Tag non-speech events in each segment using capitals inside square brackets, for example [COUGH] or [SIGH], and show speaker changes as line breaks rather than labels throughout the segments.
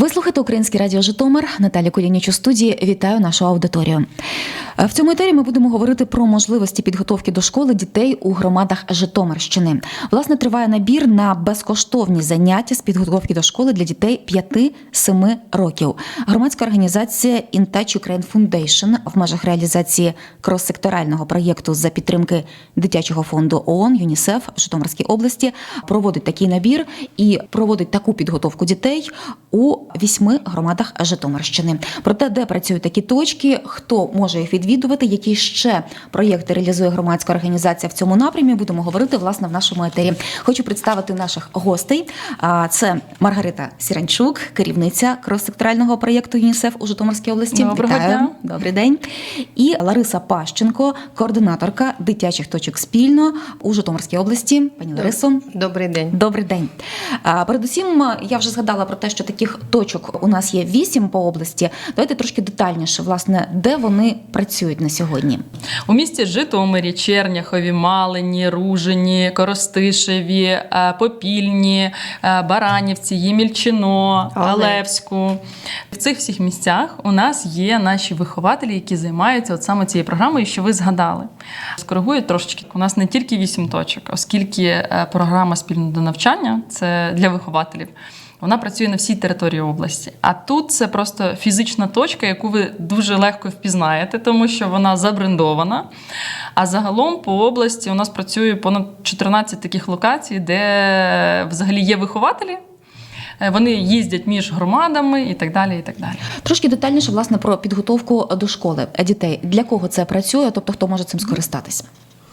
Ви слухаєте Українське радіо Житомир. Наталя Колініч у студії. Вітаю нашу аудиторію. Е, В цьому етері ми будемо говорити про можливості підготовки до школи дітей у громадах Житомирщини. Власне, триває набір на безкоштовні заняття з підготовки до школи для дітей 5-7 років. Громадська організація In Touch Ukraine Foundation в межах реалізації крос-секторального проєкту за підтримки дитячого фонду ООН ЮНІСЕФ в Житомирській області проводить такий набір і проводить таку підготовку дітей у вісьми громадах Житомирщини. Про те, де працюють такі точки, хто може їх відвідувати, які ще проєкти реалізує громадська організація в цьому напрямі, будемо говорити власне в нашому етері. Хочу представити наших гостей. Це Маргарита Сіранчук, керівниця крос-секторального проєкту ЮНІСЕФ у Житомирській області.
Доброго
Вітаю.
дня.
Добрий день. І Лариса Пащенко, координаторка дитячих точок спільно у Житомирській області. Пані Ларисо,
Добрий день.
Добрий день. Передусім, я вже згадала про те, що таких точок у нас є вісім по області. Давайте трошки детальніше, власне, де вони працюють на сьогодні.
У місті Житомирі, Черняхові, Малині, Ружині, Коростишеві, е, Попільні, е, Баранівці, Ємільчино,
Але.
Алевську. В цих всіх місцях у нас є наші вихователі, які займаються от саме цією програмою, що ви згадали. Скоригую трошечки. У нас не тільки вісім точок, оскільки е, програма спільно до навчання це для вихователів. Вона працює на всій території області. А тут це просто фізична точка, яку ви дуже легко впізнаєте, тому що вона забрендована. А загалом по області у нас працює понад 14 таких локацій, де взагалі є вихователі. Е, Вони їздять між громадами і так далі. І так далі.
Трошки детальніше, власне, про підготовку до школи дітей. Для кого це працює, тобто хто може цим скористатися?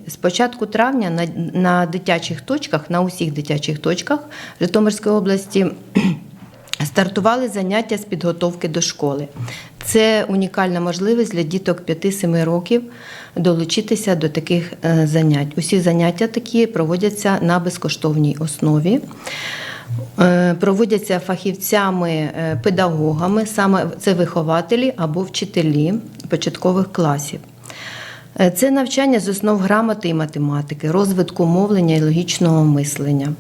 З початку травня на, на дитячих точках, на усіх дитячих точках Житомирської області [CLEARS THROAT] стартували заняття з підготовки до школи. Це унікальна можливість для діток 5-7 років долучитися до таких е, занять. Усі заняття такі проводяться на безкоштовній основі. Е, Проводяться фахівцями, е, педагогами, саме це вихователі або вчителі початкових класів. Е, Це навчання з основ грамоти і математики, розвитку мовлення і логічного мислення.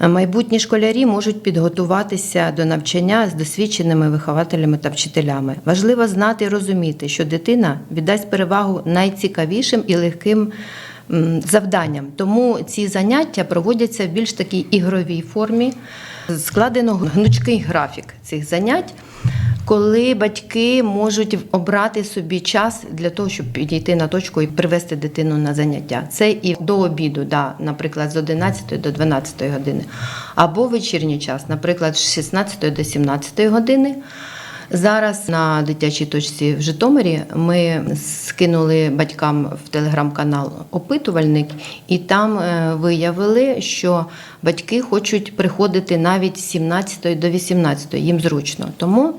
Е, Майбутні школярі можуть підготуватися до навчання з досвідченими вихователями та вчителями. Важливо знати і розуміти, що дитина віддасть перевагу найцікавішим і легким завданням. Тому ці заняття проводяться в більш такій ігровій формі. Складено гнучкий графік цих занять коли батьки можуть обрати собі час для того, щоб підійти на точку і привести дитину на заняття. Це і до обіду, да, наприклад, з 11 до 12 години, або вечірній час, наприклад, з 16 до 17 години. Зараз на дитячій точці в Житомирі ми скинули батькам в телеграм-канал опитувальник, і там е, виявили, що батьки хочуть приходити навіть з 17 до 18, їм зручно. Тому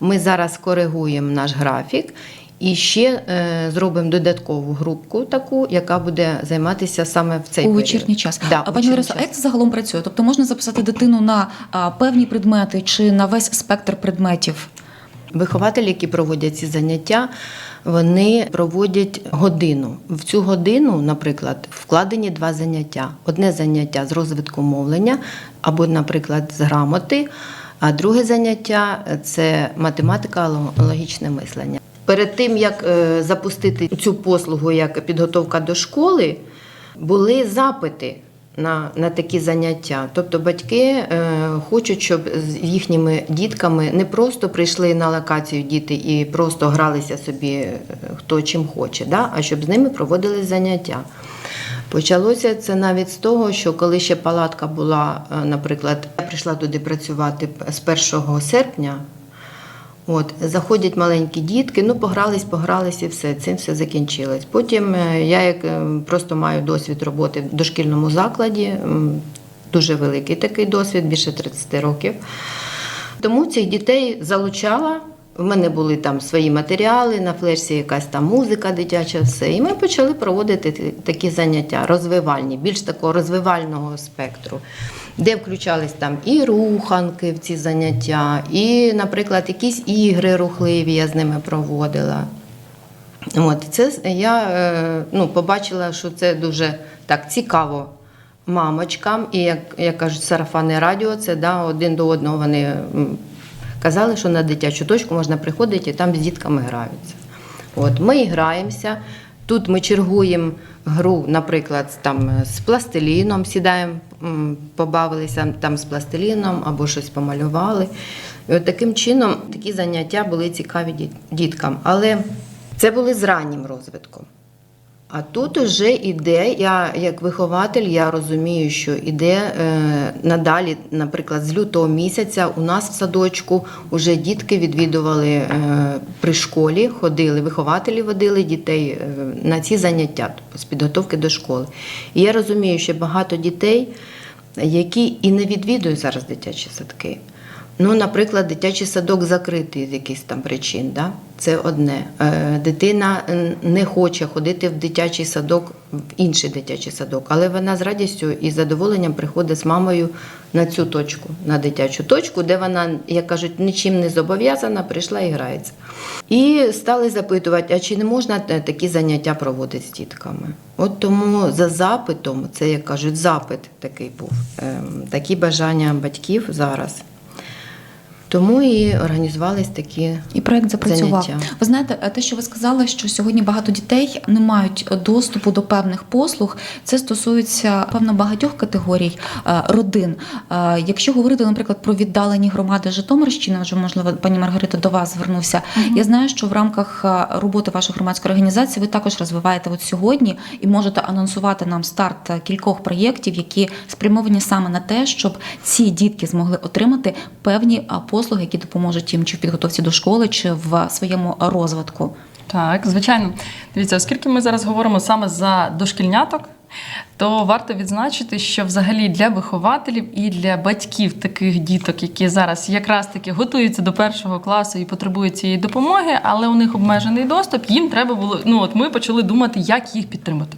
ми зараз коригуємо наш графік і ще е, зробимо додаткову групку, таку, яка буде займатися саме в цей
у вечірній час.
Да,
а пані
вечірній
Ларисо, а як це загалом працює? Тобто можна записати дитину на а, певні предмети чи на весь спектр предметів?
Вихователі, які проводять ці заняття, вони проводять годину. В цю годину, наприклад, вкладені два заняття: одне заняття з розвитку мовлення, або, наприклад, з грамоти, а друге заняття це математика, логічне мислення. Перед тим як е, запустити цю послугу як підготовка до школи, були запити на, на такі заняття. Тобто батьки е, хочуть, щоб з їхніми дітками не просто прийшли на локацію діти і просто гралися собі е, хто чим хоче, да? а щоб з ними проводили заняття. Почалося це навіть з того, що коли ще палатка була, е, наприклад, я прийшла туди працювати з 1 серпня. От, заходять маленькі дітки, ну погрались, погрались і все, цим все закінчилось. Потім е, я як е, просто маю досвід роботи в дошкільному закладі, дуже великий такий досвід, більше 30 років. Тому цих дітей залучала. В мене були там свої матеріали, на флешці якась там музика дитяча, все. І ми почали проводити такі заняття розвивальні, більш такого розвивального спектру, де включались там і руханки в ці заняття, і, наприклад, якісь ігри рухливі я з ними проводила. От, це я е, ну, побачила, що це дуже так цікаво мамочкам, і як, як кажуть, сарафанне радіо, це да, один до одного вони казали, що на дитячу точку можна приходити і там з дітками граються. От, ми і граємося. Тут ми чергуємо гру, наприклад, там е, з пластиліном сідаємо, побавилися там з пластиліном або щось помалювали. І от таким чином такі заняття були цікаві діткам. Але це були з раннім розвитком. А тут уже іде, я як вихователь, я розумію, що іде е, надалі, наприклад, з лютого місяця у нас в садочку вже дітки відвідували е, при школі, ходили, вихователі водили дітей е, на ці заняття тобто з підготовки до школи. І я розумію, що багато дітей, які і не відвідують зараз дитячі садки. Ну, наприклад, дитячий садок закритий з якихось там причин. Да? Це одне. Е, Дитина е, не хоче ходити в дитячий садок, в інший дитячий садок, але вона з радістю і задоволенням приходить з мамою на цю точку, на дитячу точку, де вона, як кажуть, нічим не зобов'язана, прийшла і грається. І стали запитувати, а чи не можна такі заняття проводити з дітками? От тому за запитом, це як кажуть, запит такий був, ем, такі бажання батьків зараз. Тому і організувались такі
І проект запрацював.
Заняття.
Ви знаєте, те, що ви сказали, що сьогодні багато дітей не мають доступу до певних послуг. Це стосується певно багатьох категорій е, родин. Е, Якщо говорити, наприклад, про віддалені громади Житомирщини, вже можливо, пані Маргарита до вас звернувся. Я знаю, що в рамках е, роботи вашої громадської організації ви також розвиваєте от сьогодні і можете анонсувати нам старт е, кількох проєктів, які спрямовані саме на те, щоб ці дітки змогли отримати певні а, послуги, які допоможуть їм чи в підготовці до школи, чи в своєму розвитку.
Так, звичайно. Дивіться, оскільки ми зараз говоримо саме за дошкільняток, то варто відзначити, що взагалі для вихователів і для батьків таких діток, які зараз якраз таки готуються до першого класу і потребують цієї допомоги, але у них обмежений доступ, їм треба було. Ну от ми почали думати, як їх підтримати.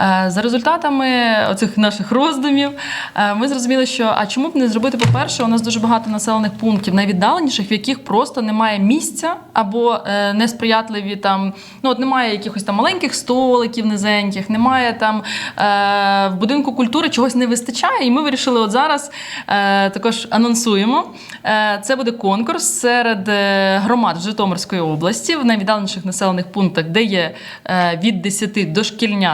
Е, За результатами оцих наших роздумів е, ми зрозуміли, що а чому б не зробити, по-перше, у нас дуже багато населених пунктів найвіддаленіших, в яких просто немає місця або е, несприятливі там, ну от немає якихось там маленьких столиків низеньких, немає там в будинку культури чогось не вистачає. І ми вирішили, от зараз також анонсуємо. Це буде конкурс серед громад Житомирської області в найвіддаленіших населених пунктах, де є від 10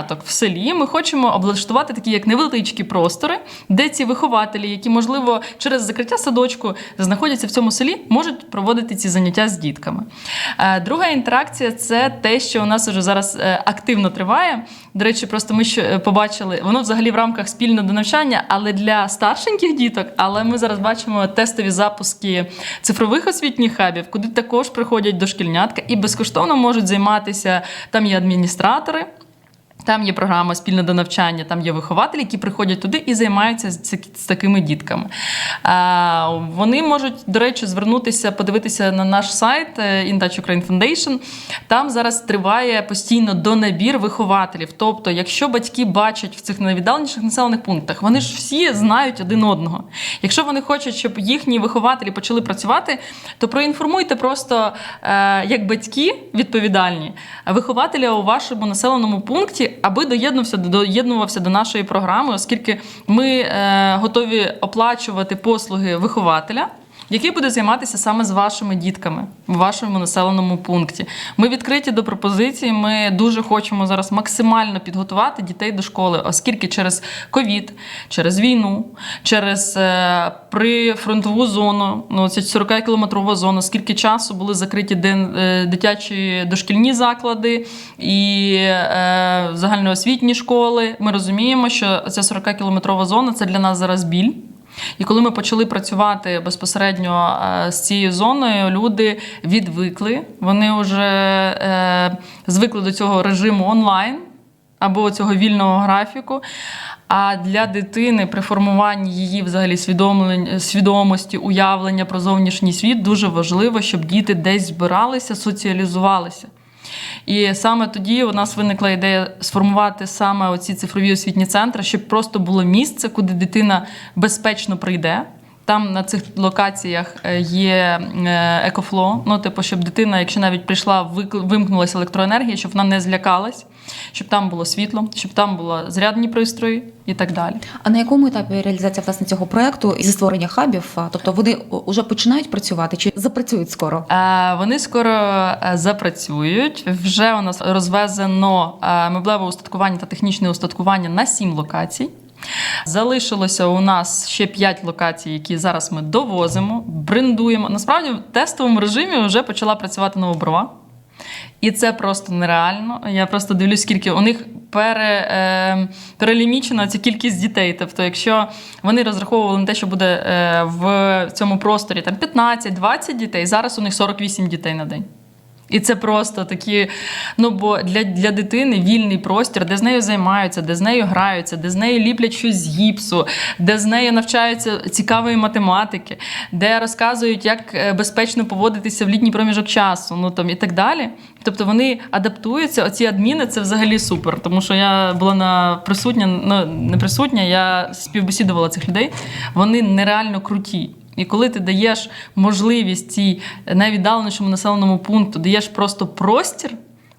дошкільняток в селі. Ми хочемо облаштувати такі як невеличкі простори, де ці вихователі, які можливо через закриття садочку знаходяться в цьому селі, можуть проводити ці заняття з дітками. Е, Друга інтеракція це те, що у нас вже зараз е, активно триває. До речі, просто ми ще е, побачили, воно взагалі в рамках спільного до навчання, але для старшеньких діток. Але ми зараз бачимо тестові запуски цифрових освітніх хабів, куди також приходять дошкільнятка і безкоштовно можуть займатися. Там є адміністратори. Там є програма спільне до навчання, там є вихователі, які приходять туди і займаються з, такими дітками. Вони можуть, до речі, звернутися, подивитися на наш сайт е, In Ukraine Foundation. Там зараз триває постійно донабір вихователів. Тобто, якщо батьки бачать в цих найвіддаленіших населених пунктах, вони ж всі знають один одного. Якщо вони хочуть, щоб їхні вихователі почали працювати, то проінформуйте просто е, як батьки відповідальні вихователя у вашому населеному пункті, аби доєднувся доєднувався до нашої програми, оскільки ми е, готові оплачувати послуги вихователя. Який буде займатися саме з вашими дітками в вашому населеному пункті? Ми відкриті до пропозицій. Ми дуже хочемо зараз максимально підготувати дітей до школи, оскільки через ковід, через війну, через е, прифронтову зону, ну це 40 кілометрова зона, скільки часу були закриті ден, е, дитячі дошкільні заклади і е, загальноосвітні школи. Ми розуміємо, що ця 40 кілометрова зона це для нас зараз біль. І коли ми почали працювати безпосередньо е, з цією зоною, люди відвикли. Вони вже е, звикли до цього режиму онлайн або цього вільного графіку. А для дитини при формуванні її взагалі свідомості, уявлення про зовнішній світ дуже важливо, щоб діти десь збиралися, соціалізувалися. І саме тоді у нас виникла ідея сформувати саме оці цифрові освітні центри, щоб просто було місце, куди дитина безпечно прийде. Там на цих локаціях е, є екофло. Ну, типу, щоб дитина, якщо навіть прийшла, вимкнулася електроенергія, щоб вона не злякалась, щоб там було світло, щоб там були зарядні пристрої і так далі.
А на якому етапі реалізація власне цього проекту зі створення хабів? Тобто вони вже починають працювати чи запрацюють скоро?
Е, Вони скоро е, запрацюють. Вже у нас розвезено меблеве устаткування та технічне устаткування на сім локацій. Залишилося у нас ще 5 локацій, які зараз ми довозимо, брендуємо. Насправді в тестовому режимі вже почала працювати новоброва. І це просто нереально. Я просто дивлюсь, скільки у них пере, е, перелімічена ця кількість дітей. Тобто, якщо вони розраховували на те, що буде е, в цьому просторі там 15-20 дітей, зараз у них 48 дітей на день. І це просто такі, ну бо для, для дитини вільний простір, де з нею займаються, де з нею граються, де з нею ліплять щось з гіпсу, де з нею навчаються цікавої математики, де розказують, як е, безпечно поводитися в літній проміжок часу, ну там і так далі. Тобто вони адаптуються. Оці адміни це взагалі супер. Тому що я була на присутня, ну не присутня, я співбесідувала цих людей. Вони нереально круті. І коли ти даєш можливість цій найвіддаленішому населеному пункту, даєш просто простір,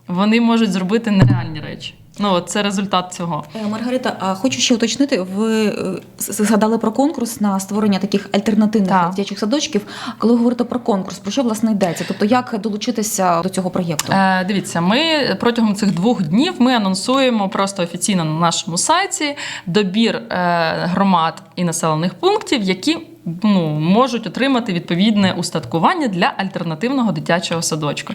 вони можуть зробити нереальні речі. Ну, от це результат цього.
Е, Маргарита, а хочу ще уточнити. Ви е, згадали про конкурс на створення таких альтернативних
Так.
дитячих садочків. Коли говорите про конкурс, про що власне йдеться? Тобто, як долучитися до цього проєкту?
Е, дивіться, ми протягом цих двох днів ми анонсуємо просто офіційно на нашому сайті добір е, громад і населених пунктів, які ну, можуть отримати відповідне устаткування для альтернативного дитячого садочку.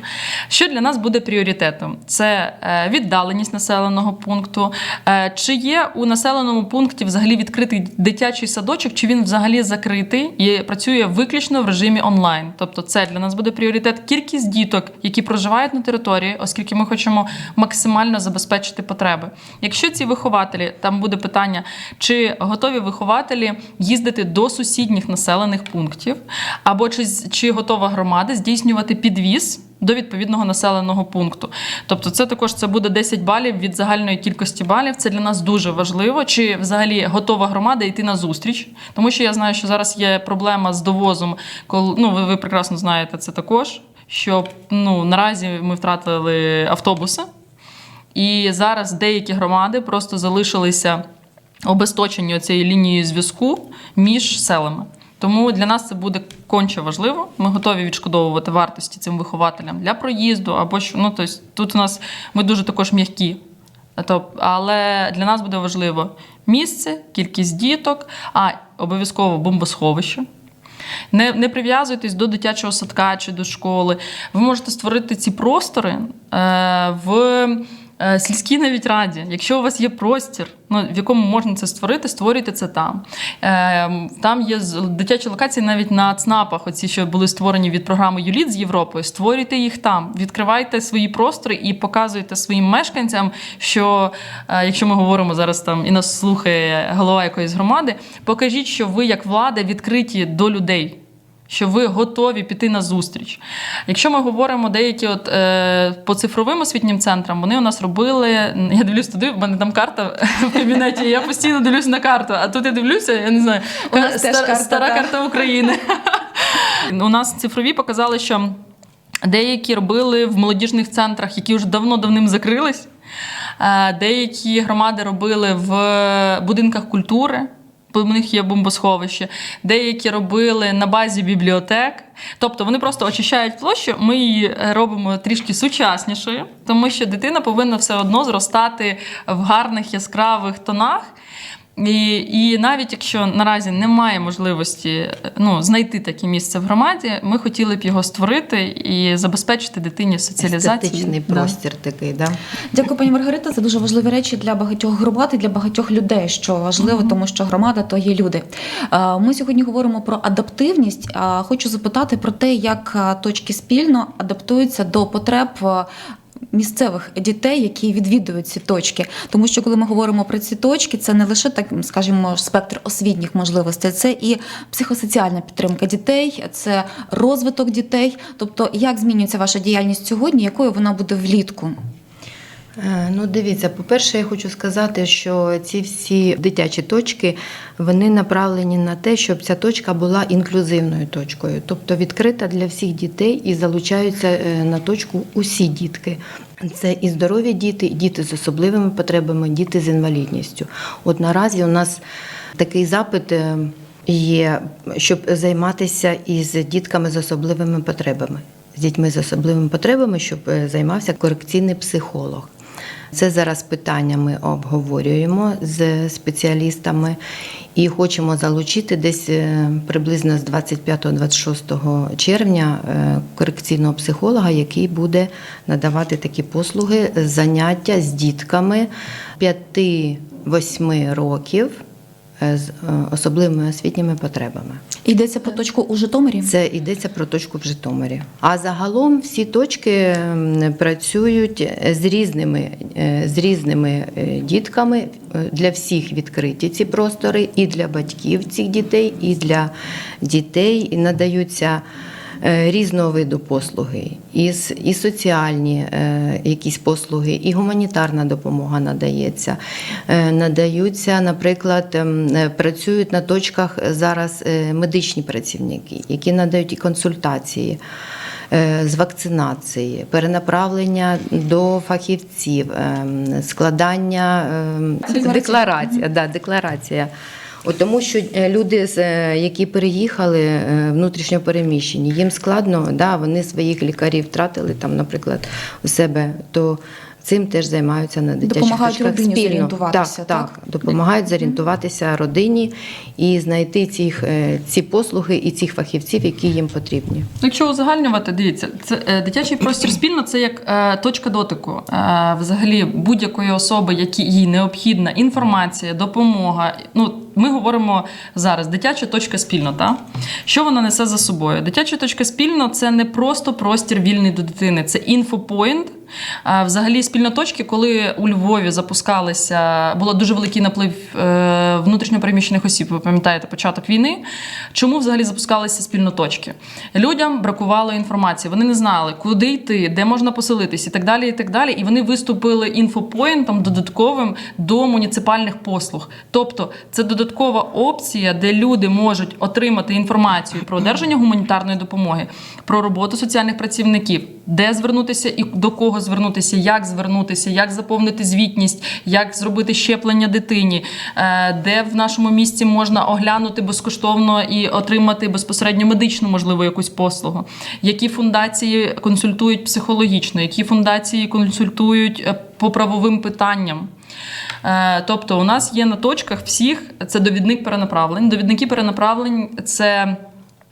Що для нас буде пріоритетом? Це е, віддаленість населеного пункту. Е, чи є у населеному пункті взагалі відкритий дитячий садочок, чи він взагалі закритий і працює виключно в режимі онлайн? Тобто, це для нас буде пріоритет. Кількість діток, які проживають на території, оскільки ми хочемо максимально забезпечити потреби. Якщо ці вихователі, там буде питання, чи готові вихователі їздити до сусідніх населених пунктів, або чи, чи готова громада здійснювати підвіз. До відповідного населеного пункту. Тобто, це також це буде 10 балів від загальної кількості балів. Це для нас дуже важливо. Чи взагалі готова громада йти на зустріч? Тому що я знаю, що зараз є проблема з довозом, коли ну ви, ви прекрасно знаєте це також. Що ну наразі ми втратили автобуси, і зараз деякі громади просто залишилися обесточені цією лінією зв'язку між селами. Тому для нас це буде конче важливо. Ми готові відшкодовувати вартості цим вихователям для проїзду або що. Ну, тобто, тут у нас ми дуже також м'які. Тобто, але для нас буде важливо місце, кількість діток, а обов'язково бомбосховище. Не, не прив'язуйтесь до дитячого садка чи до школи. Ви можете створити ці простори е, в е, сільській навіть раді. Якщо у вас є простір, ну, в якому можна це створити, створюйте це там. Е, там є дитячі локації навіть на ЦНАПах, оці, що були створені від програми ЮЛІТ з Європою. Створюйте їх там, відкривайте свої простори і показуйте своїм мешканцям, що е, якщо ми говоримо зараз там і нас слухає голова якоїсь громади, покажіть, що ви, як влада, відкриті до людей. Що ви готові піти на зустріч. Якщо ми говоримо деякі от, е, по цифровим освітнім центрам, вони у нас робили. Я дивлюсь туди, в мене там карта в кабінеті. Я постійно дивлюсь на карту. А тут я дивлюся, я не знаю,
У нас теж
стара,
карта,
стара карта України. У нас цифрові показали, що деякі робили в молодіжних центрах, які вже давно давним закрились. Е, Деякі громади робили в будинках культури. В них є бомбосховище, деякі робили на базі бібліотек. Тобто вони просто очищають площу, ми її е, робимо трішки сучаснішою, тому що дитина повинна все одно зростати в гарних яскравих тонах. І, і навіть якщо наразі немає можливості е, ну, знайти таке місце в громаді, ми хотіли б його створити і забезпечити дитині соціалізацію.
Естетичний
Да.
простір такий, да?
Дякую, пані Маргарита. Це дуже важливі речі для багатьох громад і для багатьох людей, що важливо, тому що громада то є люди. Ми сьогодні говоримо про адаптивність. А Хочу запитати про те, як точки спільно адаптуються до потреб. Місцевих дітей, які відвідують ці точки, тому що коли ми говоримо про ці точки, це не лише так, скажімо, спектр освітніх можливостей, це і психосоціальна підтримка дітей, це розвиток дітей. Тобто, як змінюється ваша діяльність сьогодні, якою вона буде влітку?
Е, Ну, дивіться, по-перше, я хочу сказати, що ці всі дитячі точки вони направлені на те, щоб ця точка була інклюзивною точкою, тобто відкрита для всіх дітей і залучаються е, на точку усі дітки. Це і здорові діти, і діти з особливими потребами, діти з інвалідністю. От наразі у нас такий запит. е, Є, щоб займатися із дітками з особливими потребами, з дітьми з особливими потребами, щоб займався корекційний психолог. Це зараз питання ми обговорюємо з спеціалістами і хочемо залучити десь е, приблизно з 25-26 червня е, корекційного психолога, який буде надавати такі послуги заняття з дітками 5-8 років з е, особливими освітніми потребами.
Йдеться про точку у Житомирі.
Це йдеться про точку в Житомирі. А загалом всі точки працюють з різними, е, з різними е, дітками. Е, Для всіх відкриті ці простори, і для батьків цих дітей, і для дітей і надаються. Е, Різного виду послуги, і, соціальні е, якісь послуги, і гуманітарна допомога надається. Е, надаються, наприклад, ем, працюють на точках зараз медичні працівники, які надають і консультації. З вакцинації, перенаправлення до фахівців, ем, складання ем,
декларація,
да, декларація. От тому, що е, люди, е, які переїхали е, внутрішньо переміщені, їм складно, да, вони своїх лікарів втратили там, наприклад, у себе, то цим теж займаються на дитячих
Допомагають родині
спільно.
зорієнтуватися,
Так,
так?
так, допомагають зорієнтуватися родині і знайти е, ці послуги і цих фахівців, які їм потрібні.
Якщо узагальнювати, дивіться, це дитячий простір спільно це як е, точка дотику е, взагалі будь-якої особи, які їй необхідна інформація, допомога. Ну, ми говоримо зараз дитяча точка спільно, та що вона несе за собою? Дитяча точка спільно це не просто простір вільний до дитини, це інфопоінт. Взагалі, спільно точки, коли у Львові запускалися, було дуже великий наплив е, внутрішньопереміщених осіб. Ви пам'ятаєте початок війни. Чому взагалі запускалися спільноточки? Людям бракувало інформації. Вони не знали, куди йти, де можна поселитись, і так далі. І так далі. І вони виступили інфопоінтом додатковим до муніципальних послуг. Тобто, це додаткова опція, де люди можуть отримати інформацію про одержання гуманітарної допомоги, про роботу соціальних працівників, де звернутися і до кого звернутися, як звернутися, як заповнити звітність, як зробити щеплення дитині, е, де в нашому місті можна оглянути безкоштовно і отримати безпосередньо медичну, можливо, якусь послугу, які фундації консультують психологічно, які фундації консультують е, по правовим питанням. Е, Тобто, у нас є на точках всіх це довідник перенаправлень. Довідники перенаправлень це.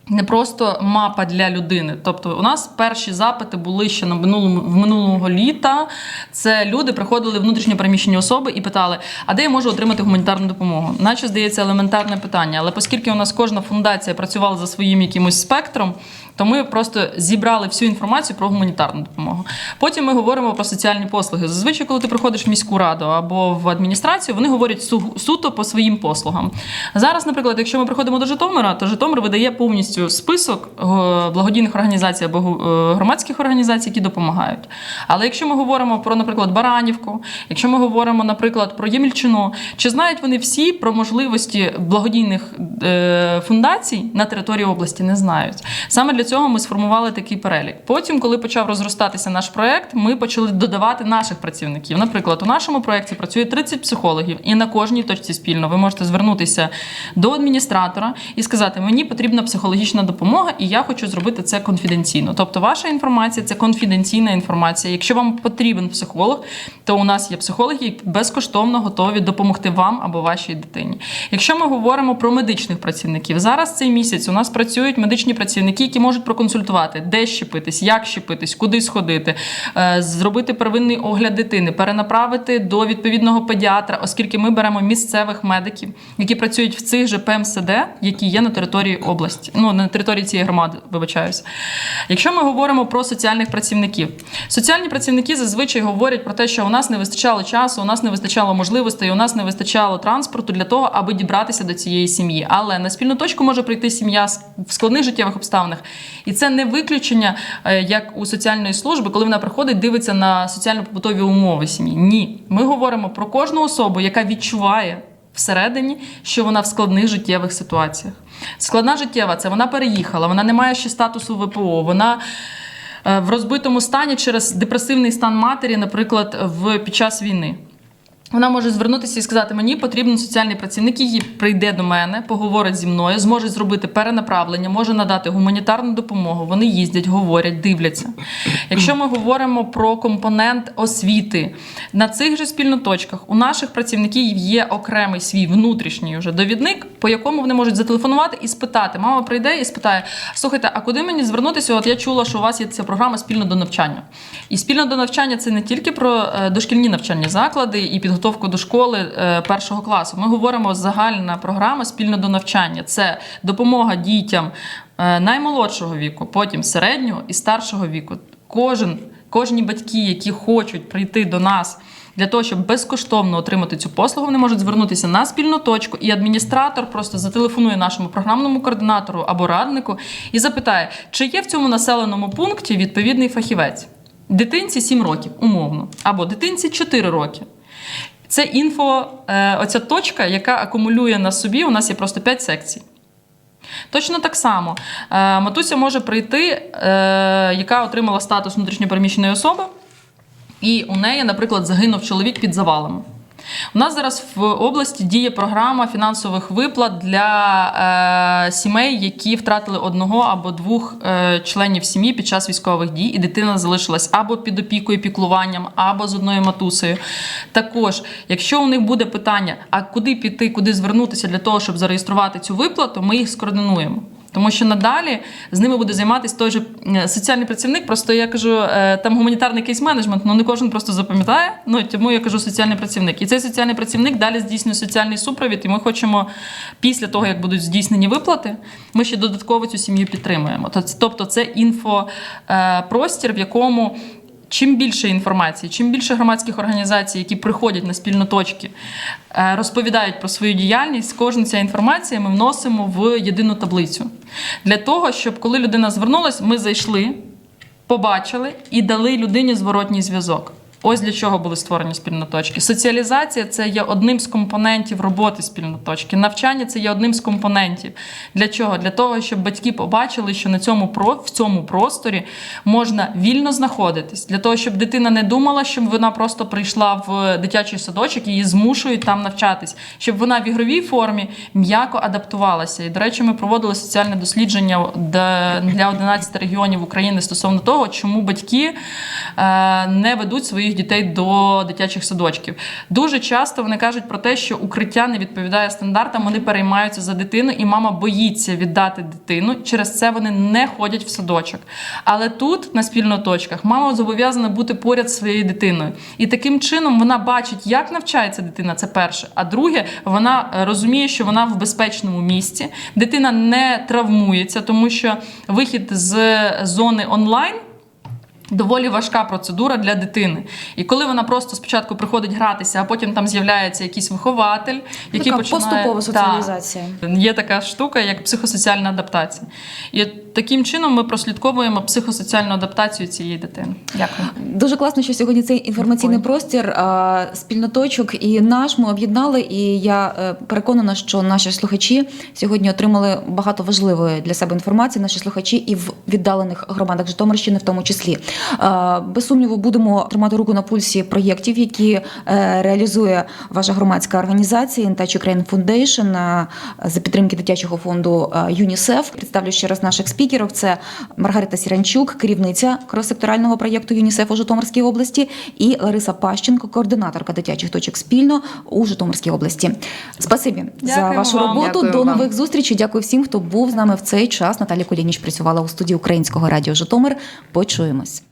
Не просто мапа для людини. Тобто, у нас перші запити були ще на минулому в минулого літа. Це люди приходили внутрішньо переміщені особи і питали, а де я можу отримати гуманітарну допомогу? Наче здається елементарне питання. Але оскільки у нас кожна фундація працювала за своїм якимось спектром, то ми просто зібрали всю інформацію про гуманітарну допомогу. Потім ми говоримо про соціальні послуги. Зазвичай, коли ти приходиш в міську раду або в адміністрацію, вони говорять су- суто по своїм послугам. Зараз, наприклад, якщо ми приходимо до Житомира, то Житомир видає повністю список е, благодійних організацій або е, громадських організацій, які допомагають. Але якщо ми говоримо про, наприклад, Баранівку, якщо ми говоримо, наприклад, про Ємільчино, чи знають вони всі про можливості благодійних е, фундацій на території області? Не знають. Саме для цього ми сформували такий перелік. Потім, коли почав розростатися наш проект, ми почали додавати наших працівників. Наприклад, у нашому проєкті працює 30 психологів, і на кожній точці спільно ви можете звернутися до адміністратора і сказати: мені потрібна психологічна допомога, і я хочу зробити це конфіденційно. Тобто, ваша інформація це конфіденційна інформація. Якщо вам потрібен психолог, то у нас є психологи, які безкоштовно готові допомогти вам або вашій дитині. Якщо ми говоримо про медичних працівників, зараз цей місяць у нас працюють медичні працівники, які можуть проконсультувати, де щепитись, як щепитись, куди сходити, е, зробити первинний огляд дитини, перенаправити до відповідного педіатра, оскільки ми беремо місцевих медиків, які працюють в цих же ПМСД, які є на території області, ну на території цієї громади, вибачаюся. Якщо ми говоримо про соціальних працівників, соціальні працівники зазвичай говорять про те, що у нас не вистачало часу, у нас не вистачало можливостей, у нас не вистачало транспорту для того, аби дібратися до цієї сім'ї. Але на спільну точку може прийти сім'я в складних життєвих обставинах, І це не виключення, е, як у соціальної служби, коли вона приходить, дивиться на соціально-побутові умови сім'ї. Ні, ми говоримо про кожну особу, яка відчуває всередині, що вона в складних життєвих ситуаціях. Складна життєва це вона переїхала, вона не має ще статусу ВПО, вона е, в розбитому стані через депресивний стан матері, наприклад, в, під час війни. Вона може звернутися і сказати: мені потрібен соціальний працівник, який прийде до мене, поговорить зі мною, зможе зробити перенаправлення, може надати гуманітарну допомогу. Вони їздять, говорять, дивляться. Якщо ми говоримо про компонент освіти на цих же спільноточках, у наших працівників є окремий свій внутрішній уже довідник, по якому вони можуть зателефонувати і спитати. Мама прийде і спитає: слухайте, а куди мені звернутися? От я чула, що у вас є ця програма спільно до навчання. І спільно до навчання це не тільки про е, дошкільні навчальні заклади і підготовку до школи е, першого класу. Ми говоримо загальна програма спільно до навчання. Це допомога дітям е, наймолодшого віку, потім середнього і старшого віку. Кожен, кожні батьки, які хочуть прийти до нас. Для того, щоб безкоштовно отримати цю послугу, вони можуть звернутися на спільну точку, і адміністратор просто зателефонує нашому програмному координатору або раднику і запитає, чи є в цьому населеному пункті відповідний фахівець. Дитинці 7 років, умовно, або дитинці 4 роки. Це інфо, е, оця точка, яка акумулює на собі. У нас є просто 5 секцій. Точно так само е, матуся може прийти, е, яка отримала статус внутрішньопереміщеної особи, і у неї, наприклад, загинув чоловік під завалами. У нас зараз в області діє програма фінансових виплат для е, сімей, які втратили одного або двох е, членів сім'ї під час військових дій, і дитина залишилась або під опікою, піклуванням, або з одною матусею. Також, якщо у них буде питання, а куди піти, куди звернутися для того, щоб зареєструвати цю виплату, ми їх скоординуємо. Тому що надалі з ними буде займатися той же е, соціальний працівник. Просто я кажу, е, там гуманітарний кейс-менеджмент, ну не кожен просто запам'ятає. Ну тому я кажу соціальний працівник. І цей соціальний працівник далі здійснює соціальний супровід. І ми хочемо після того, як будуть здійснені виплати, ми ще додатково цю сім'ю підтримуємо. Тобто, це інфопростір, в якому. Чим більше інформації, чим більше громадських організацій, які приходять на спільноточки, точки, розповідають про свою діяльність, кожна ця інформація ми вносимо в єдину таблицю. Для того, щоб коли людина звернулась, ми зайшли, побачили і дали людині зворотній зв'язок. Ось для чого були створені спільноточки. Соціалізація це є одним з компонентів роботи спільноточки. Навчання це є одним з компонентів. Для чого? Для того, щоб батьки побачили, що на цьому в цьому просторі можна вільно знаходитись. Для того, щоб дитина не думала, що вона просто прийшла в дитячий садочок і її змушують там навчатись, щоб вона в ігровій формі м'яко адаптувалася. І, до речі, ми проводили соціальне дослідження для 11 регіонів України стосовно того, чому батьки е, не ведуть своїх дітей до дитячих садочків. Дуже часто вони кажуть про те, що укриття не відповідає стандартам, вони переймаються за дитину, і мама боїться віддати дитину. Через це вони не ходять в садочок. Але тут, на спільноточках, мама зобов'язана бути поряд зі своєю дитиною. І таким чином вона бачить, як навчається дитина. Це перше. А друге, вона розуміє, що вона в безпечному місці. Дитина не травмується, тому що вихід з зони онлайн. Доволі важка процедура для дитини. І коли вона просто спочатку приходить гратися, а потім там з'являється якийсь вихователь, який
Така
починає
поступова соціалізація.
Є така штука, як психосоціальна адаптація. І таким чином ми прослідковуємо психосоціальну адаптацію цієї дитини. Дякую.
Дуже класно, що сьогодні цей інформаційний
Дякую.
простір спільноточок і наш ми об'єднали. І я е, переконана, що наші слухачі сьогодні отримали багато важливої для себе інформації. Наші слухачі і в віддалених громадах Житомирщини, в тому числі. А, Без сумніву, будемо тримати руку на пульсі проєктів, які е, реалізує ваша громадська організація InTouch Ukraine Foundation е, за підтримки дитячого фонду е, ЮНІСЕФ. Представлю ще раз наших спікерів. Це Маргарита Сіранчук, керівниця крос-секторального проєкту ЮНІСЕФ у Житомирській області, і Лариса Пащенко, координаторка дитячих точок спільно у Житомирській області. Спасибі за вашу
вам.
роботу.
Дякую
До
вам.
нових зустрічей. Дякую всім, хто був з нами в цей час. Наталя Колініч працювала у студії Українського радіо Житомир. Почуємось.